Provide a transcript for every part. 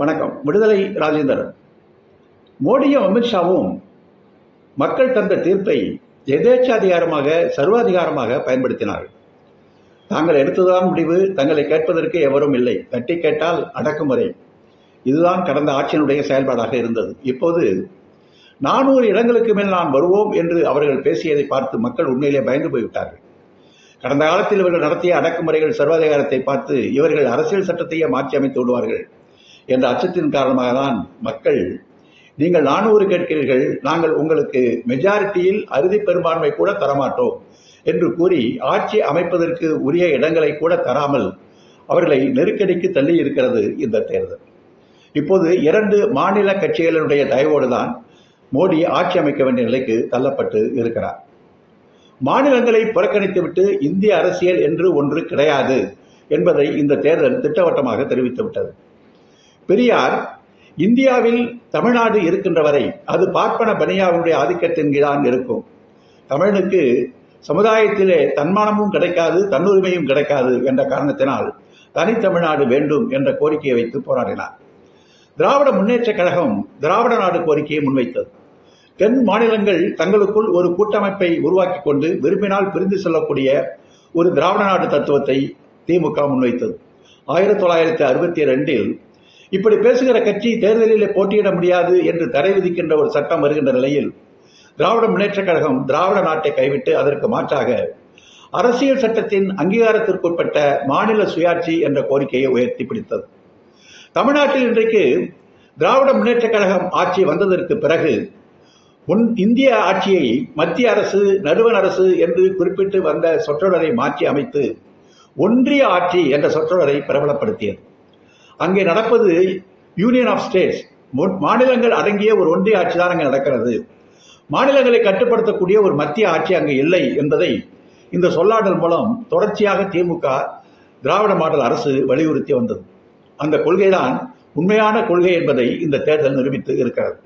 வணக்கம். விடுதலை ராஜேந்திரன். மோடியும் அமித்ஷாவும் மக்கள் தந்த தீர்ப்பை எதேச்சாதிகாரமாக சர்வாதிகாரமாக பயன்படுத்தினார்கள். தாங்கள் எடுத்ததுதான் முடிவு தங்களை கேட்பதற்கு எவரும் இல்லை. தட்டி கேட்டால் அடக்குமுறை இதுதான் கடந்த ஆட்சியினுடைய செயல்பாடாக இருந்தது. இப்போது நானூறு இடங்களுக்கு மேல் நாம் வருவோம் என்று அவர்கள் பேசியதை பார்த்து மக்கள் உண்மையிலே பயந்து போய்விட்டார்கள். கடந்த காலத்தில் இவர்கள் நடத்திய அடக்குமுறைகள் சர்வாதிகாரத்தை பார்த்து இவர்கள் அரசியல் சட்டத்தையே மாற்றி அமைத்து விடுவார்கள். என்ற அச்சத்தின் காரணமாக தான் மக்கள் நீங்கள் நானூறு கேட்கிறீர்கள் நாங்கள் உங்களுக்கு மெஜாரிட்டியில் அறுதி பெரும்பான்மை கூட தரமாட்டோம் என்று கூறி ஆட்சி அமைப்பதற்கு உரிய இடங்களை கூட தராமல் அவர்களை நெருக்கடிக்கு தள்ளி இருக்கிறது இந்த தேர்தல். இப்போது இரண்டு மாநில கட்சிகளினுடைய தயவோடு தான் மோடி ஆட்சி அமைக்க வேண்டிய நிலைக்கு தள்ளப்பட்டு இருக்கிறார். மாநிலங்களை புறக்கணித்துவிட்டு இந்திய அரசியல் என்று ஒன்று கிடையாது என்பதை இந்த தேர்தல் திட்டவட்டமாக தெரிவித்துவிட்டது. பெரியார் இந்தியாவில் தமிழ்நாடு இருக்கின்ற வரை அது பார்ப்பன பனியாவுடைய ஆதிக்கத்தின் கீழான் இருக்கும். தமிழனுக்கு சமுதாயத்திலே தன்மானமும் கிடைக்காது தன்னுரிமையும் கிடைக்காது என்ற காரணத்தினால் தனித்தமிழ்நாடு வேண்டும் என்ற கோரிக்கையை வைத்து போராடினார். திராவிட முன்னேற்றக் கழகம் திராவிட நாடு கோரிக்கையை முன்வைத்தது. தென் மாநிலங்கள் தங்களுக்குள் ஒரு கூட்டமைப்பை உருவாக்கி கொண்டு விரும்பினால் பிரிந்து செல்லக்கூடிய ஒரு திராவிட நாடு தத்துவத்தை திமுக முன்வைத்தது. ஆயிரத்தி தொள்ளாயிரத்தி அறுபத்தி ரெண்டில் இப்படி பேசுகிற கட்சி தேர்தலில் போட்டியிட முடியாது என்று தடை விதிக்கின்ற ஒரு சட்டம் வருகின்ற நிலையில் திராவிட முன்னேற்றக் கழகம் திராவிட நாட்டை கைவிட்டு அதற்கு மாற்றாக அரசியல் சட்டத்தின் அங்கீகாரத்திற்குட்பட்ட மாநில சுயாட்சி என்ற கோரிக்கையை உயர்த்தி பிடித்தது. தமிழ்நாட்டில் இன்றைக்கு திராவிட முன்னேற்றக் கழகம் ஆட்சி வந்ததற்கு பிறகு உன் இந்திய ஆட்சியை மத்திய அரசு நடுவண் அரசு என்று குறிப்பிட்டு வந்த சொற்றொடரை மாற்றி அமைத்து ஒன்றிய ஆட்சி என்ற சொற்றொடரை பிரபலப்படுத்தியது. அங்கே நடப்பது யூனியன் ஆஃப் ஸ்டேட்ஸ் மாநிலங்கள் அடங்கிய ஒரு ஒன்றிய ஆட்சி தான் அங்கே நடக்கிறது. மாநிலங்களை கட்டுப்படுத்தக்கூடிய ஒரு மத்திய ஆட்சி அங்கே இல்லை என்பதை இந்த சொல்லாடல் மூலம் தொடர்ச்சியாக திமுக திராவிட மாடல் அரசு வலியுறுத்தி வந்தது. அந்த கொள்கைதான் உண்மையான கொள்கை என்பதை இந்த தேர்தல் நிரூபித்து இருக்கிறது.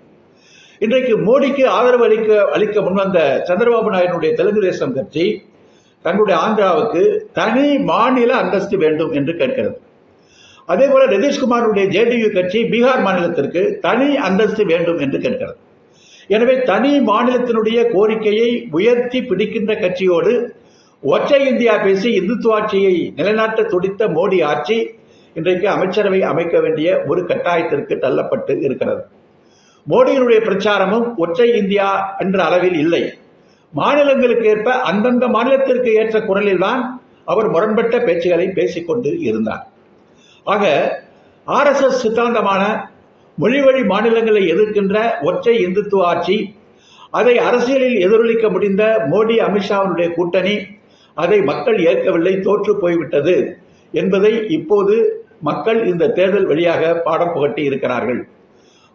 இன்றைக்கு மோடிக்கு ஆதரவு அளிக்க அளிக்க முன்வந்த சந்திரபாபு நாயுடைய தெலுங்கு தேசம் கட்சி தங்களுடைய ஆந்திராவுக்கு தனி மாநில அந்தஸ்து வேண்டும் என்று கேட்கிறது. அதே போல நிதிஷ்குமாருடைய ஜேடியு கட்சி பீகார் மாநிலத்திற்கு தனி அந்தஸ்து வேண்டும் என்று கேட்கிறது. எனவே தனி மாநிலத்தினுடைய கோரிக்கையை உயர்த்தி பிடிக்கின்ற கட்சியோடு ஒற்றை இந்தியா பேசி இந்துத்துவாட்சியை நிலைநாட்ட துடித்த மோடி ஆட்சி இன்றைக்கு அமைச்சரவை அமைக்க வேண்டிய ஒரு கட்டாயத்திற்கு தள்ளப்பட்டு இருக்கிறது. மோடியினுடைய பிரச்சாரமும் ஒற்றை இந்தியா என்ற அளவில் இல்லை. மாநிலங்களுக்கு ஏற்ப அந்தந்த மாநிலத்திற்கு ஏற்ற குரலில் தான் அவர் முரண்பட்ட பேச்சுகளை பேசிக்கொண்டு இருந்தார். ஆக ஆர்எஸ்எஸ் சித்தாந்தமான மொழிவழி மாநிலங்களை எதிர்க்கின்ற ஒற்றை இந்துத்துவ ஆட்சி அதை அரசியலில் எதிரொலிக்க முடிந்த மோடி அமித்ஷாவினுடைய கூட்டணி அதை மக்கள் ஏற்கவில்லை தோற்று போய்விட்டது என்பதை இப்போது மக்கள் இந்த தேர்தல் வழியாக பாடம் புகட்டி இருக்கிறார்கள்.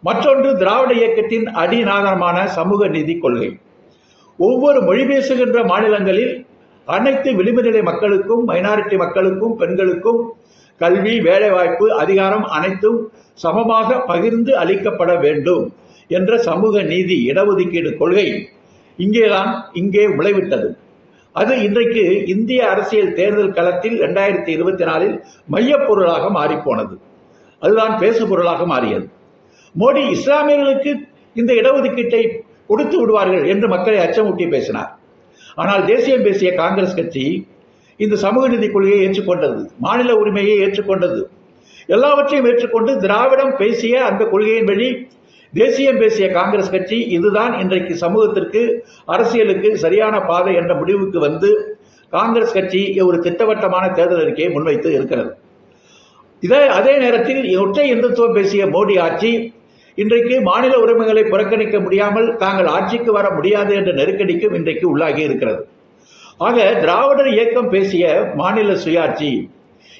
மற்றொன்று திராவிட இயக்கத்தின் அடிநாதனமான சமூக நீதி கொள்கை. ஒவ்வொரு மொழி பேசுகின்ற மாநிலங்களில் அனைத்து விளிம்பு நிலை மக்களுக்கும் மைனாரிட்டி மக்களுக்கும் பெண்களுக்கும் கல்வி வேலைவாய்ப்பு அதிகாரம் அனைத்தும் சமமாக பகிர்ந்து அளிக்கப்பட வேண்டும் என்ற சமூக நீதி இடஒதுக்கீடு கொள்கை இங்கேதான் இங்கே விளைவிட்டது. அது இன்றைக்கு இந்திய அரசியல் தேர்தல் களத்தில் இரண்டாயிரத்தி இருபத்தி நாலில் மையப்பொருளாக மாறிப்போனது. அதுதான் பேசு பொருளாக மாறியது. மோடி இஸ்லாமியர்களுக்கு இந்த இடஒதுக்கீட்டை கொடுத்து விடுவார்கள் என்று மக்களை அச்சமூட்டி பேசினார். ஆனால் தேசியம் பேசிய காங்கிரஸ் கட்சி இந்த சமூக நீதி கொள்கையை ஏற்றுக்கொண்டது மாநில உரிமையை ஏற்றுக்கொண்டது. எல்லாவற்றையும் ஏற்றுக்கொண்டு திராவிடம் பேசிய அந்த கொள்கையின்படி தேசியம் பேசிய காங்கிரஸ் கட்சி இதுதான் இன்றைக்கு சமூகத்திற்கு அரசியலுக்கு சரியான பாதை என்ற முடிவுக்கு வந்து காங்கிரஸ் கட்சி ஒரு திட்டவட்டமான தேர்தல் அறிக்கையை முன்வைத்து இருக்கிறது. இதே அதே நேரத்தில் ஒற்றை இந்துத்துவம் பேசிய மோடி ஆட்சி இன்றைக்கு மாநில உரிமைகளை புறக்கணிக்க முடியாமல் தாங்கள் ஆட்சிக்கு வர முடியாது என்ற நெருக்கடிக்கும் இன்றைக்கு உள்ளாகி இருக்கிறது. ஆக திராவிடர் இயக்கம் பேசிய மாநில சுயாட்சி.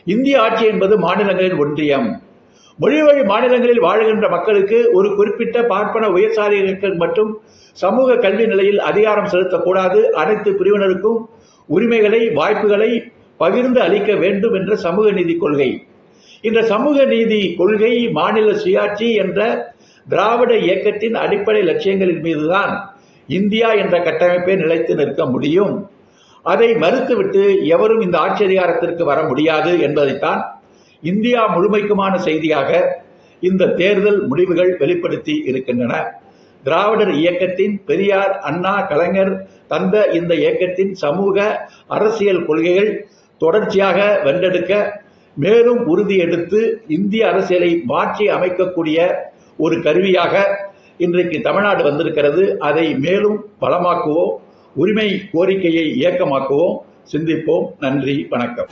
இந்திய ஆட்சி என்பது மாநிலங்களின் ஒன்றியம். மொழிவழி மாநிலங்களில் வாழுகின்ற மக்களுக்கு ஒரு குறிப்பிட்ட பார்ப்பன உயர்சாதிகளுக்கு மற்றும் சமூக கல்வி நிலையில் அதிகாரம் செலுத்தக்கூடாது. அனைத்து பிரிவினருக்கும் உரிமைகளை வாய்ப்புகளை பகிர்ந்து அளிக்க வேண்டும் என்ற சமூக நீதி கொள்கை. இந்த சமூக நீதி கொள்கை மாநில சுயாட்சி என்ற திராவிட இயக்கத்தின் அடிப்படை லட்சியங்களின் மீதுதான் இந்தியா என்ற கட்டமைப்பை நிலைத்து நிற்க முடியும். அதை மறுத்துவிட்டு எவரும் இந்த ஆட்சி அதிகாரத்திற்கு வர முடியாது என்பதைத்தான் இந்தியா முழுமைக்குமான செய்தியாக இந்த தேர்தல் முடிவுகள் வெளிப்படுத்தி இருக்கின்றன. திராவிடர் இயக்கத்தின் பெரியார் அண்ணா கலைஞர் தந்த இந்த இயக்கத்தின் சமூக அரசியல் கொள்கைகள் தொடர்ச்சியாக வென்றெடுக்க மேலும் உறுதி எடுத்து இந்திய அரசியலை மாற்றி அமைக்கக்கூடிய ஒரு கருவியாக இன்றைக்கு தமிழ்நாடு வந்திருக்கிறது. அதை மேலும் பலமாக்குவோம். உரிமை கோரிக்கையை இயக்கமாக்குவோம். சிந்திப்போம். நன்றி வணக்கம்.